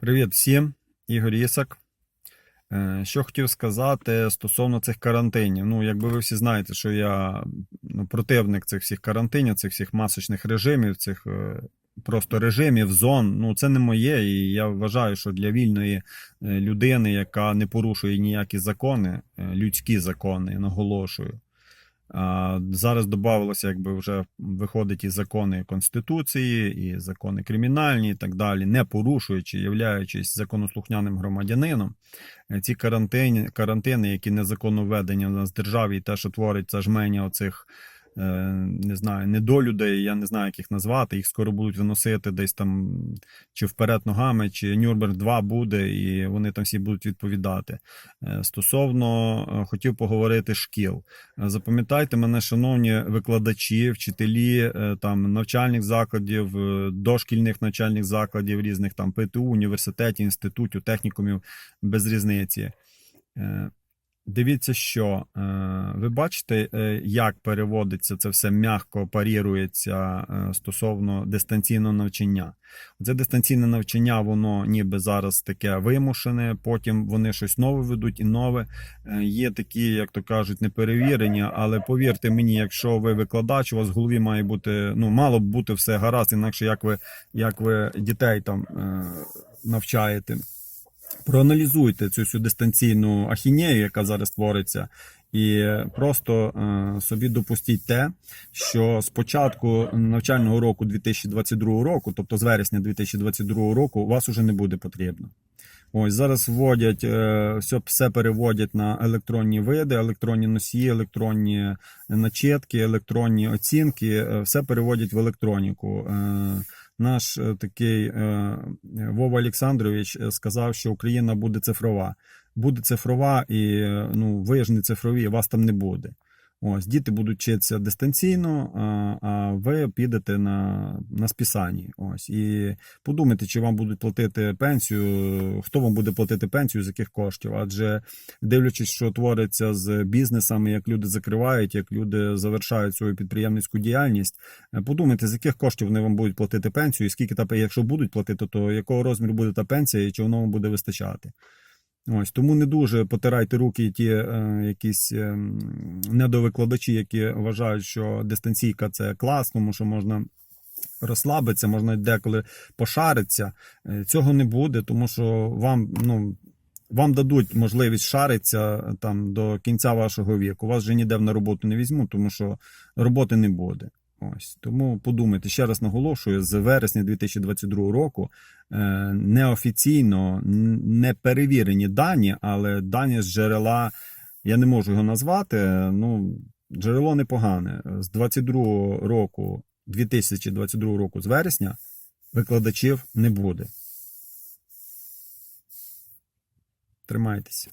Привіт всім, Ігор Ісак. Е, Що хотів сказати стосовно цих карантинів. Ну, якби ви всі знаєте, що я ну, противник цих всіх карантинів, цих всіх масочних режимів, цих е, просто режимів, зон. Ну, це не моє. І я вважаю, що для вільної е, людини, яка не порушує ніякі закони, людські закони, наголошую. Зараз додавалося, якби вже виходить і закони Конституції, і закони кримінальні, і так далі, не порушуючи, являючись законослухняним громадянином. Е, Ці карантини, карантини, які незаконно введені в нас в державі, і те, що твориться жменя оцих. Е, Не знаю, недолюдей, я не знаю, як їх назвати. Їх скоро будуть виносити десь там чи вперед ногами, чи Нюрнберг 2 буде, і вони там всі будуть відповідати. Е, Стосовно е, хотів поговорити шкіл. Запам'ятайте мене, шановні викладачі, вчителі там навчальних закладів, дошкільних навчальних закладів, різних там ПТУ, університетів, інститутів, технікумів без різниці. Дивіться, що е, ви бачите, е, як переводиться це все м'яко парірується е, стосовно дистанційного навчання. Це дистанційне навчання, воно ніби зараз таке вимушене, потім вони щось нове ведуть і нове. Є такі, як то кажуть, неперевірені, але повірте мені, якщо ви викладач, у вас в голові має бути, ну, мало б бути все гаразд, інакше як ви, як ви дітей там навчаєте. Проаналізуйте цю всю дистанційну ахінею, яка зараз твориться, і просто е, собі допустіть те, що з початку навчального року 2022 року, тобто з вересня 2022 року, вас уже не буде потрібно. Ось зараз вводять е, все, все переводять на електронні види, електронні носії, електронні начетки, електронні оцінки, е, все переводять в електроніку. Наш е, такий е, Вова Олександрович е, сказав, що Україна буде цифрова. Буде цифрова, і ну, ви ж не цифрові, вас там не буде. Ось, діти будуть вчитися дистанційно, а, ви підете на, на списанні. Ось, і подумайте, чи вам будуть платити пенсію, хто вам буде платити пенсію, з яких коштів. Адже дивлячись, що твориться з бізнесами, як люди закривають, як люди завершають свою підприємницьку діяльність, е, подумайте, з яких коштів вони вам будуть платити пенсію, і скільки та якщо будуть платити, то якого розміру буде та пенсія, і чи воно вам буде вистачати. Ось тому не дуже потирайте руки ті е, якісь е, недовикладачі, які вважають, що дистанційка це класно, тому що можна розслабитися, можна деколи пошаритися. Е, Цього не буде, тому що вам, ну. Вам дадуть можливість шаритися там до кінця вашого віку. Вас вже ніде на роботу не візьмуть, тому що роботи не буде. Ось тому подумайте ще раз наголошую: з вересня 2022 року е, неофіційно не перевірені дані, але дані з джерела я не можу його назвати. Ну, джерело непогане. З 22 року, 2022 року, з вересня, викладачів не буде. Тримайтеся.